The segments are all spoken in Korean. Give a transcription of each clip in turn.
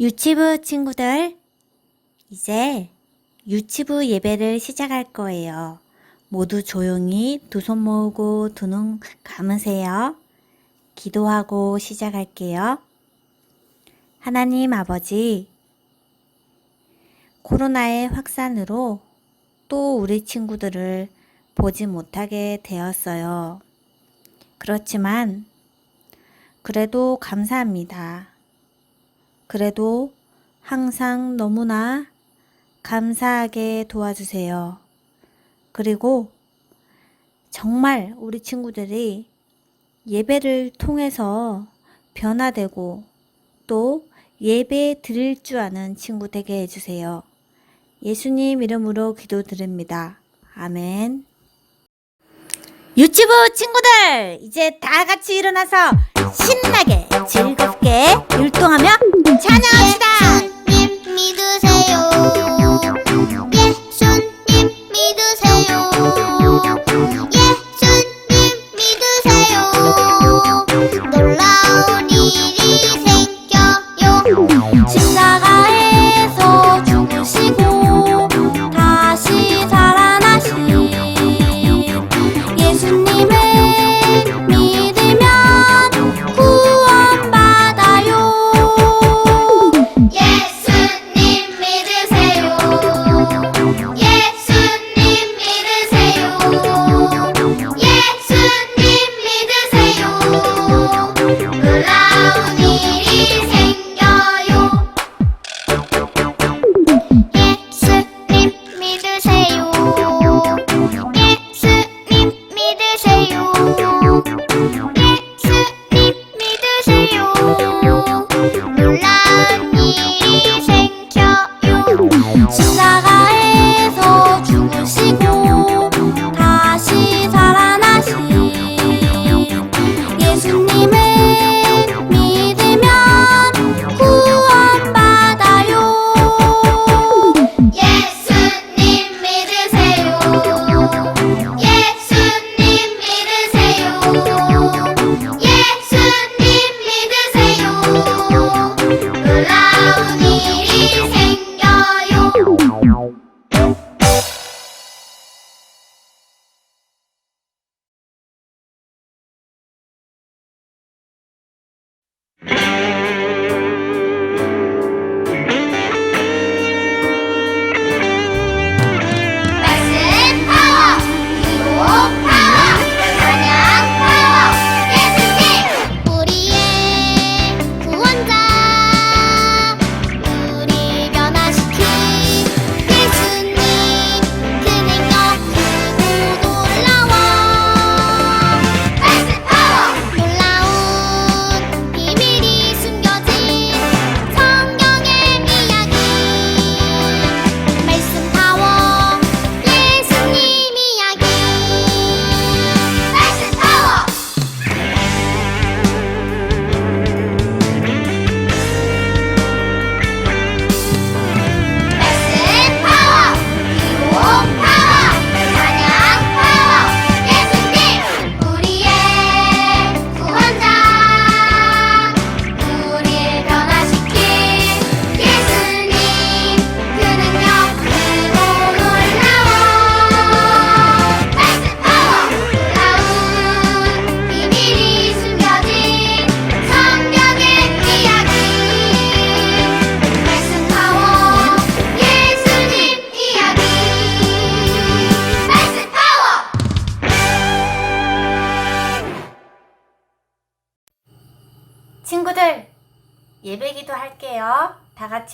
유치부 친구들, 이제 유치부 예배를 시작할 거예요. 모두 조용히 두 손 모으고 두 눈 감으세요. 기도하고 시작할게요. 하나님 아버지, 코로나의 확산으로 또 우리 친구들을 보지 못하게 되었어요. 그렇지만, 그래도 감사합니다. 그래도 항상 너무나 감사하게 도와주세요. 그리고 정말 우리 친구들이 예배를 통해서 변화되고 또 예배 드릴 줄 아는 친구 되게 해주세요. 예수님 이름으로 기도드립니다. 아멘. 유치부 친구들! 이제 다 같이 일어나서 신나게 즐겁게 율동하며 찬양합시다!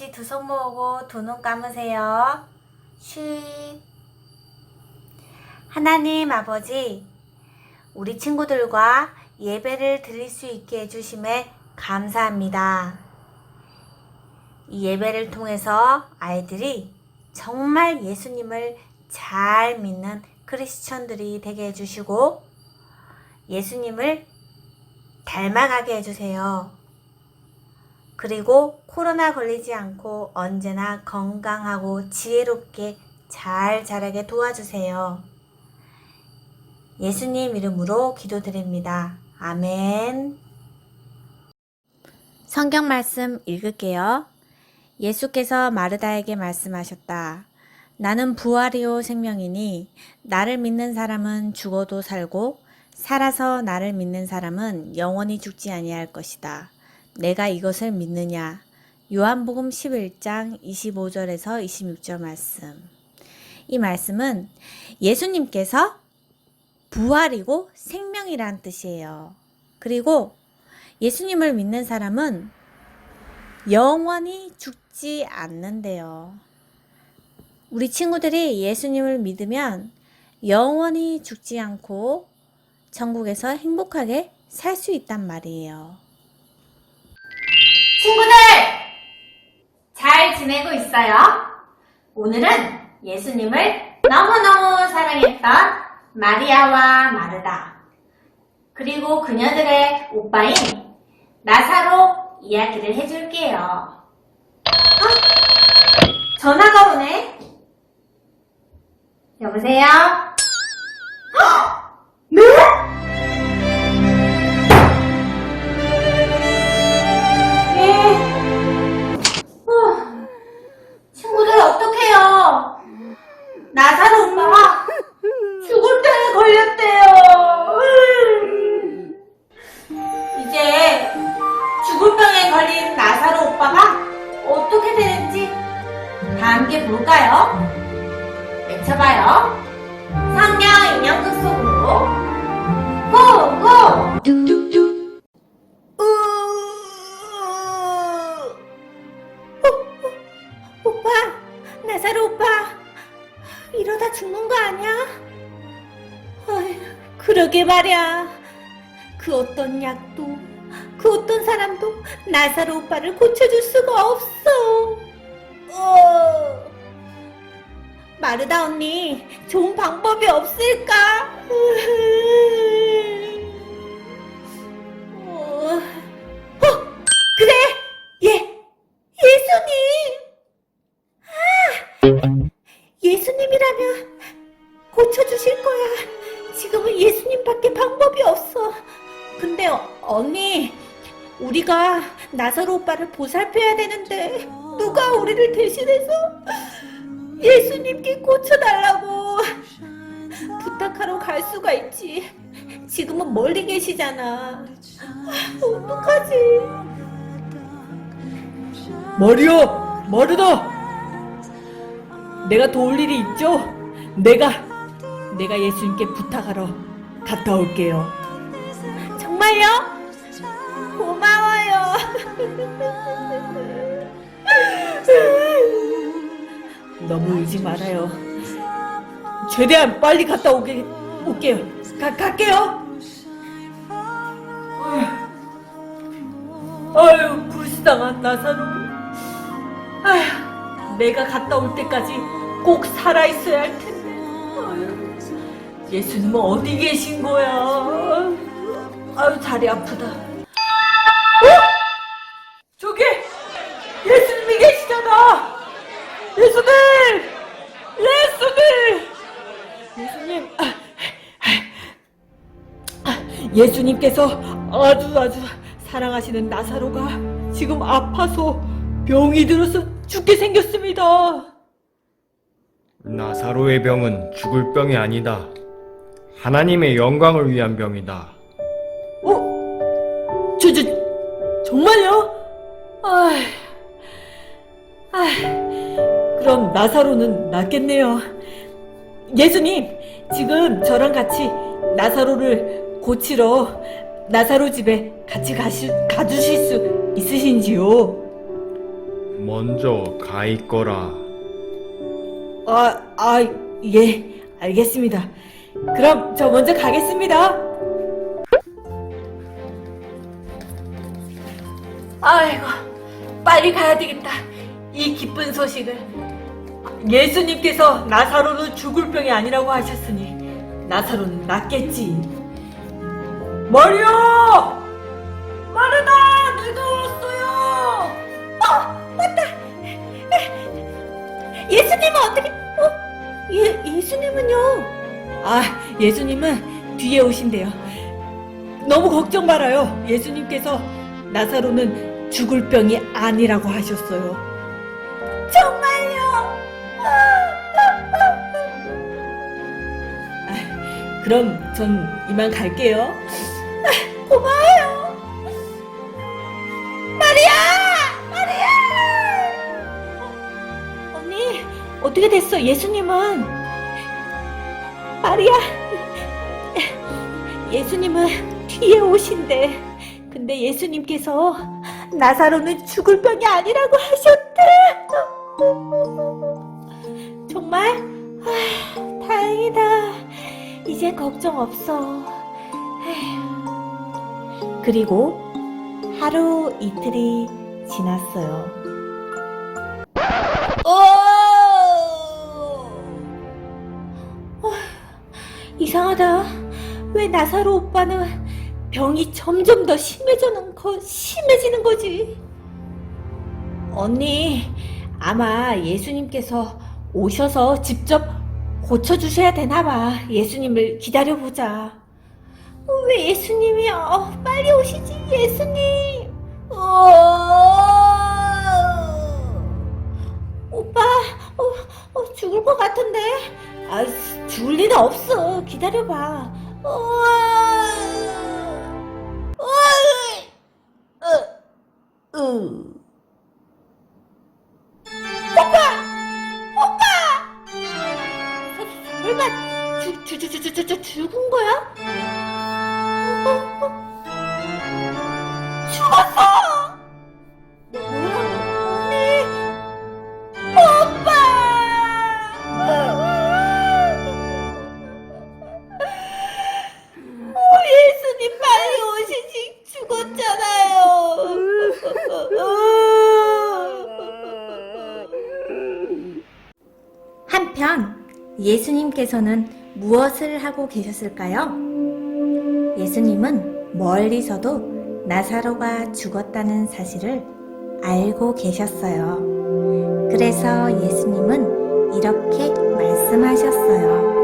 같이 두 손 모으고 두 눈 감으세요. 쉿. 하나님 아버지, 우리 친구들과 예배를 드릴 수 있게 해주심에 감사합니다. 이 예배를 통해서 아이들이 정말 예수님을 잘 믿는 크리스천들이 되게 해주시고 예수님을 닮아가게 해주세요. 그리고 코로나 걸리지 않고 언제나 건강하고 지혜롭게 잘 자라게 도와주세요. 예수님 이름으로 기도드립니다. 아멘. 성경 말씀 읽을게요. 예수께서 마르다에게 말씀하셨다. 나는 부활이요 생명이니 나를 믿는 사람은 죽어도 살고 살아서 나를 믿는 사람은 영원히 죽지 아니할 것이다. 내가 이것을 믿느냐? 요한복음 11장 25절에서 26절 말씀. 이 말씀은 예수님께서 부활이고 생명이란 뜻이에요. 그리고 예수님을 믿는 사람은 영원히 죽지 않는데요. 우리 친구들이 예수님을 믿으면 영원히 죽지 않고 천국에서 행복하게 살 수 있단 말이에요. 친구들! 잘 지내고 있어요? 오늘은 예수님을 너무너무 사랑했던 마리아와 마르다, 그리고 그녀들의 오빠인 나사로 이야기를 해줄게요. 어? 전화가 오네? 여보세요? 헉! 되는지 다 함께 볼까요? 외쳐봐요. 성경 인형극 속으로 고고! 어, 오빠, 나사로 오빠, 이러다 죽는 거 아니야? 어휴, 그러게 말이야. 그 어떤 약도, 그 어떤 사람도 나사로 오빠를 고쳐줄 수가 없어. 어... 마르다 언니, 좋은 방법이 없을까? 어, 어, 그래! 예, 예수님! 아, 예수님이라면 고쳐주실 거야. 지금은 예수님밖에 방법이 없어. 근데 어, 언니, 우리가 나사로 오빠를 보살펴야 되는데 누가 우리를 대신해서 예수님께 고쳐달라고 부탁하러 갈 수가 있지. 지금은 멀리 계시잖아. 어떡하지? 마리아, 마르다. 내가 도울 일이 있죠? 내가 내가 예수님께 부탁하러 갔다 올게요. 정말요? 고마워요. 너무 울지 말아요. 최대한 빨리 갔다 오게 올게요. 가 갈게요. 아유 불쌍한 나사로. 아휴 내가 갔다 올 때까지 꼭 살아 있어야 할 텐데. 아유, 예수님은 어디 계신 거야? 아유 다리 아프다. 예수님께서 아주 아주 사랑하시는 나사로가 지금 아파서 병이 들어서 죽게 생겼습니다. 나사로의 병은 죽을 병이 아니다. 하나님의 영광을 위한 병이다. 어? 저, 저, 정말요? 아, 아, 그럼 나사로는 낫겠네요. 예수님, 지금 저랑 같이 나사로를 고치러 나사로 집에 같이 가시, 가주실 수 있으신지요? 먼저 가 있거라. 아, 아, 예, 알겠습니다. 그럼 저 먼저 가겠습니다. 아이고, 빨리 가야 되겠다. 이 기쁜 소식을. 예수님께서 나사로는 죽을 병이 아니라고 하셨으니 나사로는 낫겠지. 마리아! 마르다! 내가 왔어요! 예수님은 어떻게? 어? 예 예수님은요? 아, 예수님은 뒤에 오신대요. 너무 걱정 말아요. 예수님께서 나사로는 죽을 병이 아니라고 하셨어요. 정말요? 그럼 전 이만 갈게요. 고마워요. 마리아! 마리아! 언니, 어떻게 됐어? 예수님은? 마리아, 예수님은 뒤에 오신대. 근데 예수님께서 나사로는 죽을 병이 아니라고 하셨대. 정말? 아, 다행이다. 이제 걱정 없어. 에휴. 그리고 하루 이틀이 지났어요. 어, 이상하다. 왜 나사로 오빠는 병이 점점 더 심해지는 거 심해지는 거지? 언니, 아마 예수님께서 오셔서 직접 고쳐주셔야 되나 봐. 예수님을 기다려보자. 어, 왜 예수님이 어, 빨리 오시지, 예수님. 어, 오빠, 어, 어, 죽을 것 같은데. 아, 죽을 리는 없어. 기다려봐. 어, 어, 어, 어. 설마 죽, 죽, 죽, 죽, 죽, 죽, 죽은 거야? 죽었어! 언니? 오빠! 오, 예수님 빨리 오시지 죽었잖아요. 한편 예수님께서는 무엇을 하고 계셨을까요? 예수님은 멀리서도 나사로가 죽었다는 사실을 알고 계셨어요. 그래서 예수님은 이렇게 말씀하셨어요.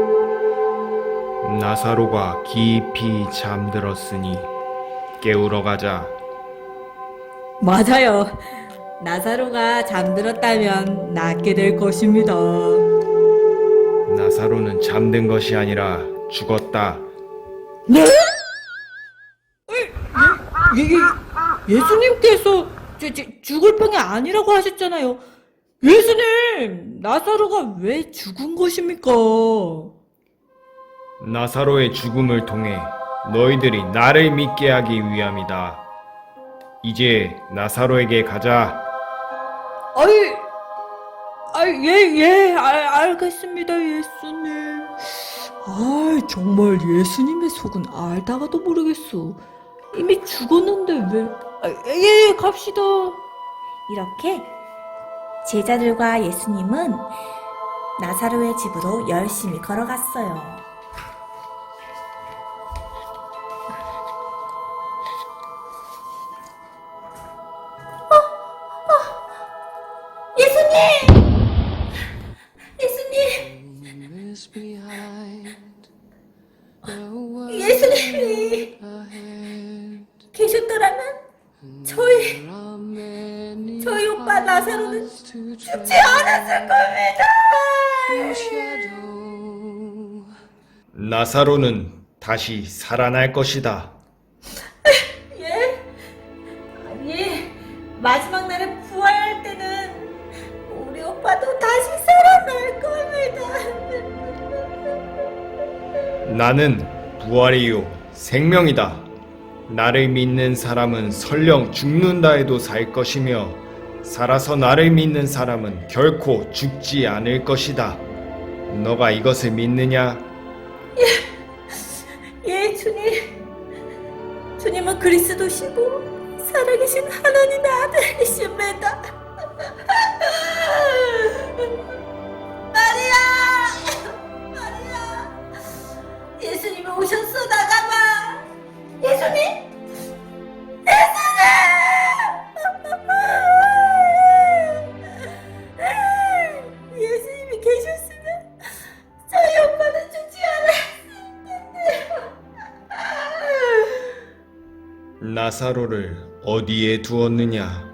나사로가 깊이 잠들었으니 깨우러 가자. 맞아요. 나사로가 잠들었다면 낫게 될 것입니다. 나사로는 잠든 것이 아니라 죽었다. 네? 예, 예, 예수님께서 저, 저, 죽을 병이 아니라고 하셨잖아요. 예수님, 나사로가 왜 죽은 것입니까? 나사로의 죽음을 통해 너희들이 나를 믿게 하기 위함이다. 이제 나사로에게 가자. 아이, 아이, 예, 예, 알, 알겠습니다, 예수님. 아, 정말 예수님의 속은 알다가도 모르겠어. 이미 죽었는데 왜? 아, 예, 예, 갑시다. 이렇게 제자들과 예수님은 나사로의 집으로 열심히 걸어갔어요. 저희 저희 오빠 나사로는 죽지 않았을 겁니다. 나사로는 다시 살아날 것이다. 예? 아니 마지막 날에 부활할 때는 우리 오빠도 다시 살아날 겁니다. 나는 부활이요 생명이다. 나를 믿는 사람은 설령 죽는다 해도 살 것이며 살아서 나를 믿는 사람은 결코 죽지 않을 것이다. 너가 이것을 믿느냐? 예, 주님. 주님은 그리스도시고 살아계신 하나님의 아들이십니다. 마리아! 마리아! 예수님이 오셨어, 나가봐! 예수님! 예수님! 예수님이 계셨으면 저희 오빠는 죽지 않았을 나사로를 어디에 두었느냐?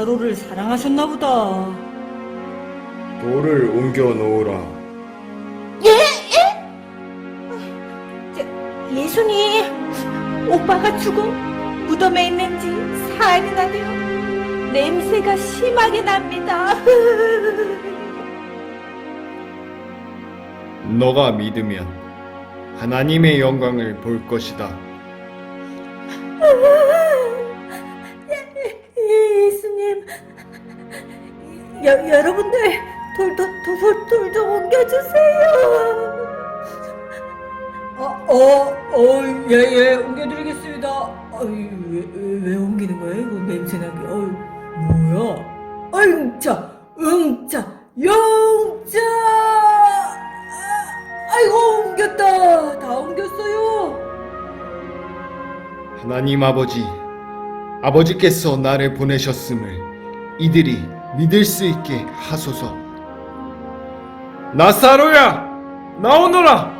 나사로를 사랑하셨나 보다. 돌을 옮겨 놓으라. 예수님, 오빠가 죽은 무덤에 있는 지 사흘이 나네요. 냄새가 심하게 납니다. 너가 믿으면 하나님의 영광을 볼 것이다. 예, 예수님, 여, 여러분들 돌돌돌돌 좀 옮겨주세요. 어, 어, 어, 예, 예, 옮겨드리겠습니다. 어이, 왜, 왜, 왜 옮기는 거예요? 이거 냄새나게. 어이, 뭐야? 응자, 응자, 영자! 아, 아이고, 옮겼다. 다 옮겼어요. 하나님 아버지, 아버지께서 나를 보내셨음을 이들이 믿을 수 있게 하소서. 나사로야, 나오너라.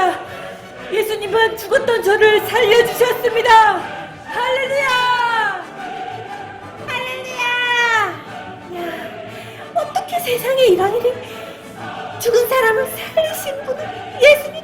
감사합니다. 예수님은 죽었던 저를 살려주셨습니다. 할렐루야! 할렐루야! 야, 어떻게 세상에 이런 일이 죽은 사람을 살리신 분은 예수님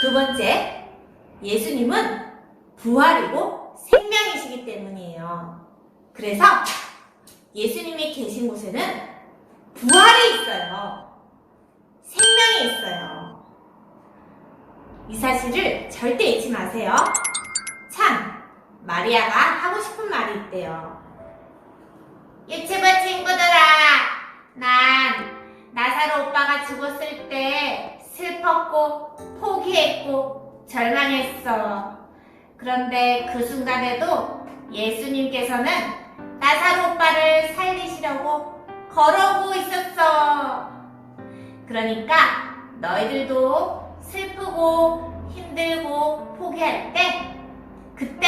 두 번째, 예수님은 부활이고 생명이시기 때문이에요. 그래서 예수님이 계신 곳에는 부활이 있어요. 생명이 있어요. 이 사실을 절대 잊지 마세요. 참, 마리아가 하고 싶은 말이 있대요. 유치부 친구들아, 난 나사로 오빠가 죽었을 때 슬펐고 포기했고 절망했어. 그런데 그 순간에도 예수님께서는 나사로 오빠를 살리시려고 걸어오고 있었어. 그러니까 너희들도 슬프고 힘들고 포기할 때 그때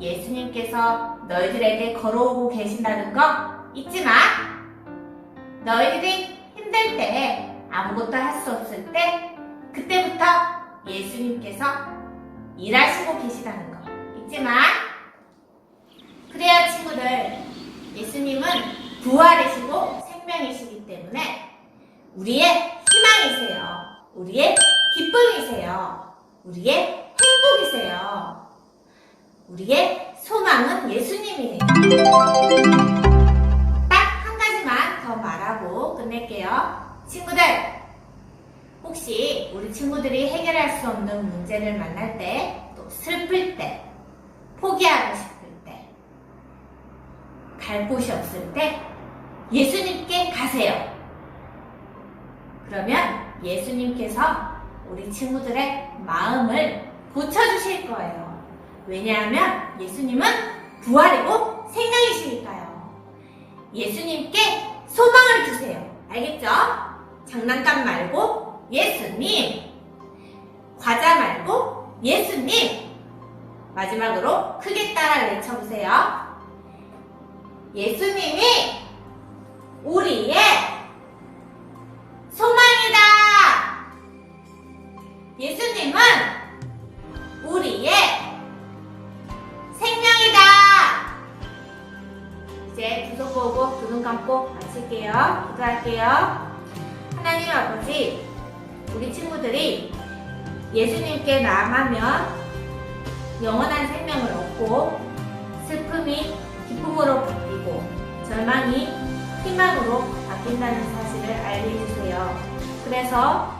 예수님께서 너희들에게 걸어오고 계신다는 거 잊지 마. 너희들이 힘들 때 아무것도 할 수 없을 때 예수님께서 일하시고 계시다는 거 잊지 마. 그래요 친구들 예수님은 부활이시고 생명이시기 때문에 우리의 희망이세요. 우리의 기쁨이세요. 우리의 행복이세요. 우리의 소망은 예수님이에요. 딱 한 가지만 더 말하고 끝낼게요. 친구들, 혹시 우리 친구들이 해결할 수 없는 문제를 만날 때, 또 슬플 때, 포기하고 싶을 때, 갈 곳이 없을 때, 예수님께 가세요. 그러면 예수님께서 우리 친구들의 마음을 고쳐주실 거예요. 왜냐하면 예수님은 부활이고 생명이시니까요. 예수님께 소망을 주세요. 알겠죠? 장난감 말고 예수님. 과자 말고 예수님. 마지막으로 크게 따라 외쳐보세요. 예수님이 우리의 소망이다. 예수님은 우리의 생명이다. 감고 마칠게요. 기도할게요. 하나님 아버지, 우리 친구들이 예수님께 나아가면 영원한 생명을 얻고 슬픔이 기쁨으로 바뀌고 절망이 희망으로 바뀐다는 사실을 알게 해주세요. 그래서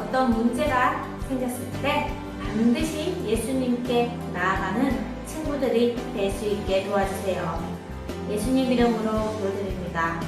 어떤 문제가 생겼을 때 반드시 예수님께 나아가는 친구들이 될 수 있게 도와주세요. 예수님 이름으로 기도드립니다.